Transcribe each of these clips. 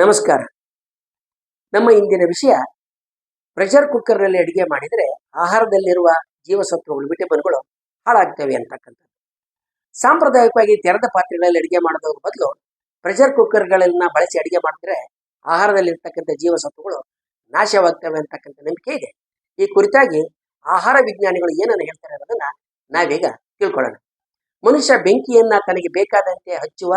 ನಮಸ್ಕಾರ. ನಮ್ಮ ಇಂದಿನ ವಿಷಯ ಪ್ರೆಷರ್ ಕುಕ್ಕರ್ನಲ್ಲಿ ಅಡಿಗೆ ಮಾಡಿದರೆ ಆಹಾರದಲ್ಲಿರುವ ಜೀವಸತ್ವಗಳು, ವಿಟಮಿನ್ಗಳು ಹಾಳಾಗ್ತವೆ ಅಂತಕ್ಕಂಥದ್ದು. ಸಾಂಪ್ರದಾಯಿಕವಾಗಿ ತೆರೆದ ಪಾತ್ರೆಗಳಲ್ಲಿ ಅಡಿಗೆ ಮಾಡೋದ್ರ ಬದಲು ಪ್ರೆಷರ್ ಕುಕ್ಕರ್ಗಳನ್ನ ಬಳಸಿ ಅಡಿಗೆ ಮಾಡಿದ್ರೆ ಆಹಾರದಲ್ಲಿರ್ತಕ್ಕಂಥ ಜೀವಸತ್ವಗಳು ನಾಶವಾಗ್ತವೆ ಅಂತಕ್ಕಂಥ ನಂಬಿಕೆ ಇದೆ. ಈ ಕುರಿತಾಗಿ ಆಹಾರ ವಿಜ್ಞಾನಿಗಳು ಏನನ್ನು ಹೇಳ್ತಾರೆ ಅನ್ನೋದನ್ನ ನಾವೀಗ ತಿಳ್ಕೊಳ್ಳೋಣ. ಮನುಷ್ಯ ಬೆಂಕಿಯನ್ನ ತನಗೆ ಬೇಕಾದಂತೆ ಹಚ್ಚುವ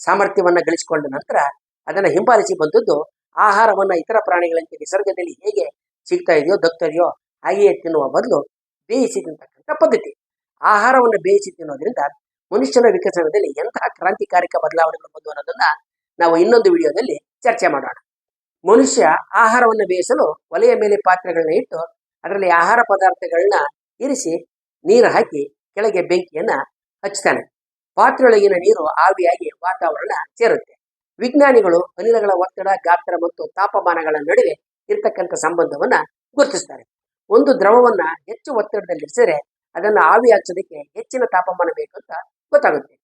ಸಾಮರ್ಥ್ಯವನ್ನ ಗಳಿಸಿಕೊಂಡ ನಂತರ ಅದನ್ನ ಹಿಂಬಾಲಿಸಿ ಬಂದದ್ದು ಆಹಾರವನ್ನ ಇತರ ಪ್ರಾಣಿಗಳಂತೆ ನಿಸರ್ಗದಲ್ಲಿ ಹೇಗೆ ಸಿಗ್ತಾ ಇದೆಯೋ, ದಕ್ತದೆಯೋ ಹಾಗೆಯೇ ತಿನ್ನುವ ಬದಲು ಬೇಯಿಸಿ ತಿಂತಕ್ಕಂಥ ಪದ್ಧತಿ. ಆಹಾರವನ್ನು ಬೇಯಿಸಿ ತಿನ್ನೋದ್ರಿಂದ ಮನುಷ್ಯನ ವಿಕಸನದಲ್ಲಿ ಎಂತಹ ಕ್ರಾಂತಿಕಾರಿಕ ಬದಲಾವಣೆಗಳು ಬಂದು ಅನ್ನೋದನ್ನ ನಾವು ಇನ್ನೊಂದು ವಿಡಿಯೋದಲ್ಲಿ ಚರ್ಚೆ ಮಾಡೋಣ. ಮನುಷ್ಯ ಆಹಾರವನ್ನು ಬೇಯಿಸಲು ಒಲೆಯ ಮೇಲೆ ಪಾತ್ರೆಗಳನ್ನ ಇಟ್ಟು ಅದರಲ್ಲಿ ಆಹಾರ ಪದಾರ್ಥಗಳನ್ನ ಇರಿಸಿ ನೀರು ಹಾಕಿ ಕೆಳಗೆ ಬೆಂಕಿಯನ್ನ ಹಚ್ತಾನೆ. ಪಾತ್ರೆಯೊಳಗಿನ ನೀರು ಆವಿಯಾಗಿ ವಾತಾವರಣ ಸೇರುತ್ತೆ. ವಿಜ್ಞಾನಿಗಳು ಅನಿಲಗಳ ಒತ್ತಡ, ಗಾತ್ರ ಮತ್ತು ತಾಪಮಾನಗಳ ನಡುವೆ ಇರ್ತಕ್ಕಂಥ ಸಂಬಂಧವನ್ನ ಗುರುತಿಸ್ತಾರೆ. ಒಂದು ದ್ರವವನ್ನ ಹೆಚ್ಚು ಒತ್ತಡದಲ್ಲಿರಿಸಿದರೆ ಅದನ್ನು ಆವಿ ಹಚ್ಚೋದಕ್ಕೆ ಹೆಚ್ಚಿನ ತಾಪಮಾನ ಬೇಕು ಅಂತ ಗೊತ್ತಾಗುತ್ತೆ.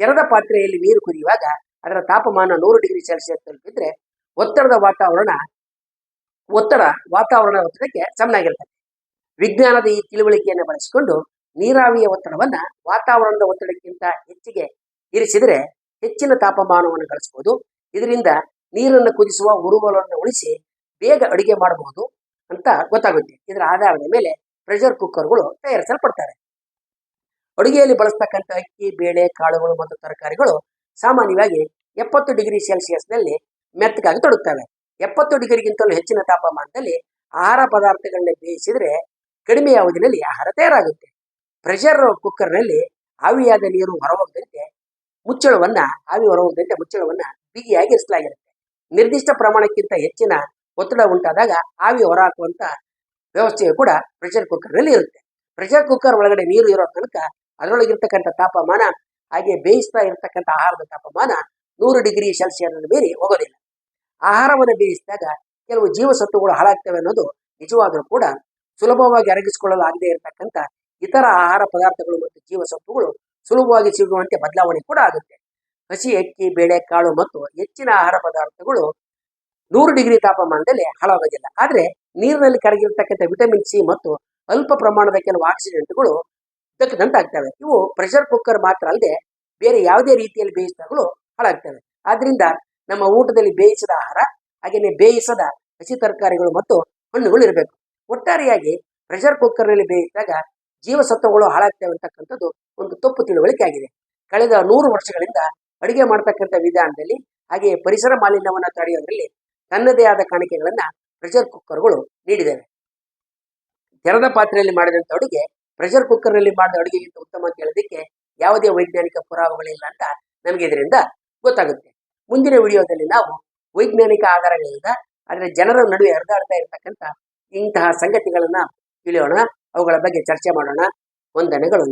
ತೆರೆದ ಪಾತ್ರೆಯಲ್ಲಿ ನೀರು ಕುದಿಯುವಾಗ ಅದರ ತಾಪಮಾನ ನೂರು ಡಿಗ್ರಿ ಸೆಲ್ಸಿಯಸ್ ತಲುಪಿದ್ರೆ ಒತ್ತಡದ ವಾತಾವರಣ, ಒತ್ತಡ ವಾತಾವರಣ ಒತ್ತಡಕ್ಕೆ ಸಮನಾಗಿರ್ತದೆ. ವಿಜ್ಞಾನದ ಈ ತಿಳುವಳಿಕೆಯನ್ನು ಬಳಸಿಕೊಂಡು ನೀರಾವಿಯ ಒತ್ತಡವನ್ನ ವಾತಾವರಣದ ಒತ್ತಡಕ್ಕಿಂತ ಹೆಚ್ಚಿಗೆ ಇರಿಸಿದರೆ ಹೆಚ್ಚಿನ ತಾಪಮಾನವನ್ನು ಗಳಿಸಬಹುದು. ಇದರಿಂದ ನೀರನ್ನು ಕುದಿಸುವ ಉರುವಲನ್ನು ಉಳಿಸಿ ಬೇಗ ಅಡುಗೆ ಮಾಡಬಹುದು ಅಂತ ಗೊತ್ತಾಗುತ್ತೆ. ಇದರ ಆಧಾರದ ಮೇಲೆ ಪ್ರೆಷರ್ ಕುಕ್ಕರ್ಗಳು ತಯಾರಿಸಲ್ಪಡ್ತಾರೆ ಅಡುಗೆಯಲ್ಲಿ ಬಳಸ್ತಕ್ಕಂಥ ಅಕ್ಕಿ, ಬೇಳೆ, ಕಾಳುಗಳು ಮತ್ತು ತರಕಾರಿಗಳು ಸಾಮಾನ್ಯವಾಗಿ ಎಪ್ಪತ್ತು ಡಿಗ್ರಿ ಸೆಲ್ಸಿಯಸ್ನಲ್ಲಿ ಮೆತ್ತಗಾಗಿ ತೊಡಗುತ್ತವೆ ಎಪ್ಪತ್ತು ಡಿಗ್ರಿಗಿಂತಲೂ ಹೆಚ್ಚಿನ ತಾಪಮಾನದಲ್ಲಿ ಆಹಾರ ಪದಾರ್ಥಗಳನ್ನ ಬೇಯಿಸಿದ್ರೆ ಕಡಿಮೆ ಅವಧಿನಲ್ಲಿ ಆಹಾರ ತಯಾರಾಗುತ್ತೆ. ಪ್ರೆಷರ್ ಕುಕ್ಕರ್ನಲ್ಲಿ ಆವಿಯಾದ ನೀರು ಹೊರಹೋಗದಂತೆ ಮುಚ್ಚಳವನ್ನ ಆವಿ ಹೊರಹೋಗದಂತೆ ಮುಚ್ಚಳವನ್ನ ಬಿಗಿಯಾಗಿ ಇರಿಸಲಾಗಿರುತ್ತೆ. ನಿರ್ದಿಷ್ಟ ಪ್ರಮಾಣಕ್ಕಿಂತ ಹೆಚ್ಚಿನ ಒತ್ತಡ ಉಂಟಾದಾಗ ಆವಿ ಹೊರಹಾಕುವಂತ ವ್ಯವಸ್ಥೆಯು ಕೂಡ ಪ್ರೆಷರ್ ಕುಕ್ಕರ್ನಲ್ಲಿ ಇರುತ್ತೆ. ಪ್ರೆಷರ್ ಕುಕ್ಕರ್ ಒಳಗಡೆ ನೀರು ಇರೋ ತನಕ ಅದರೊಳಗಿರ್ತಕ್ಕಂಥ ತಾಪಮಾನ ಹಾಗೆ ಬೇಯಿಸ್ತಾ ಇರತಕ್ಕಂಥ ಆಹಾರದ ತಾಪಮಾನ ನೂರು ಡಿಗ್ರಿ ಸೆಲ್ಸಿಯಸ್ ಮೀರಿ ಹೋಗೋದಿಲ್ಲ. ಆಹಾರವನ್ನು ಬೇಯಿಸಿದಾಗ ಕೆಲವು ಜೀವಸತ್ವಗಳು ಹಾಳಾಗ್ತವೆ ಅನ್ನೋದು ನಿಜವಾದರೂ ಕೂಡ ಸುಲಭವಾಗಿ ಅರಗಿಸಿಕೊಳ್ಳಲು ಆಗದೇ ಇರತಕ್ಕಂಥ ಇತರ ಆಹಾರ ಪದಾರ್ಥಗಳು ಮತ್ತು ಜೀವಸತ್ವಗಳು ಸುಲಭವಾಗಿ ಸಿಗುವಂತೆ ಬದಲಾವಣೆ ಕೂಡ ಆಗುತ್ತೆ. ಹಸಿ ಅಕ್ಕಿ ಬೇಳೆ ಕಾಳು ಮತ್ತು ಹೆಚ್ಚಿನ ಆಹಾರ ಪದಾರ್ಥಗಳು ನೂರು ಡಿಗ್ರಿ ತಾಪಮಾನದಲ್ಲಿ ಹಾಳಾಗೋದಿಲ್ಲ. ಆದರೆ ನೀರಿನಲ್ಲಿ ಕರಗಿರ್ತಕ್ಕಂಥ ವಿಟಮಿನ್ ಸಿ ಮತ್ತು ಅಲ್ಪ ಪ್ರಮಾಣದ ಕೆಲವು ಆಕ್ಸಿಡೆಂಟ್ಗಳು ದಕ್ಕದಂತಾಗ್ತವೆ ಇವು ಪ್ರೆಷರ್ ಕುಕ್ಕರ್ ಮಾತ್ರ ಅಲ್ಲದೆ ಬೇರೆ ಯಾವುದೇ ರೀತಿಯಲ್ಲಿ ಬೇಯಿಸಿದಾಗಲೂ ಹಾಳಾಗ್ತವೆ. ಆದ್ರಿಂದ ನಮ್ಮ ಊಟದಲ್ಲಿ ಬೇಯಿಸಿದ ಆಹಾರ, ಹಾಗೆಯೇ ಬೇಯಿಸದ ಹಸಿ ತರಕಾರಿಗಳು ಮತ್ತು ಹಣ್ಣುಗಳು ಇರಬೇಕು. ಒಟ್ಟಾರೆಯಾಗಿ ಪ್ರೆಷರ್ ಕುಕ್ಕರ್ನಲ್ಲಿ ಬೇಯಿಸಿದಾಗ ಜೀವಸತ್ವಗಳು ಹಾಳಾಗ್ತವೆ ಅಂತಕ್ಕಂಥದ್ದು ಒಂದು ತಪ್ಪು ತಿಳುವಳಿಕೆ ಆಗಿದೆ. ಕಳೆದ ನೂರು ವರ್ಷಗಳಿಂದ ಅಡುಗೆ ಮಾಡ್ತಕ್ಕಂಥ ವಿಧಾನದಲ್ಲಿ, ಹಾಗೆಯೇ ಪರಿಸರ ಮಾಲಿನ್ಯವನ್ನು ತಡೆಯೋದ್ರಲ್ಲಿ ತನ್ನದೇ ಆದ ಕಾಣಿಕೆಗಳನ್ನ ಪ್ರೆಷರ್ ಕುಕ್ಕರ್ಗಳು ನೀಡಿದ್ದೇವೆ. ತೆರೆದ ಪಾತ್ರೆಯಲ್ಲಿ ಮಾಡಿದಂಥ ಅಡುಗೆ ಪ್ರೆಷರ್ ಕುಕ್ಕರ್ನಲ್ಲಿ ಮಾಡಿದ ಅಡುಗೆಗಿಂತ ಉತ್ತಮ ಅಂತ ಹೇಳೋದಕ್ಕೆ ಯಾವುದೇ ವೈಜ್ಞಾನಿಕ ಪುರಾವೆಗಳಿಲ್ಲ ಅಂತ ನಮಗೆ ಇದರಿಂದ ಗೊತ್ತಾಗುತ್ತೆ. ಮುಂದಿನ ವಿಡಿಯೋದಲ್ಲಿ ನಾವು ವೈಜ್ಞಾನಿಕ ಆಧಾರಗಳಿಂದ ಆದರೆ ಜನರ ನಡುವೆ ಹರಿದಾಡ್ತಾ ಇರತಕ್ಕಂಥ ಇಂತಹ ಸಂಗತಿಗಳನ್ನ ತಿಳಿಯೋಣ. ಅವುಗಳ ಬಗ್ಗೆ ಚರ್ಚೆ ಮಾಡೋಣ. ವಂದನೆಗಳು.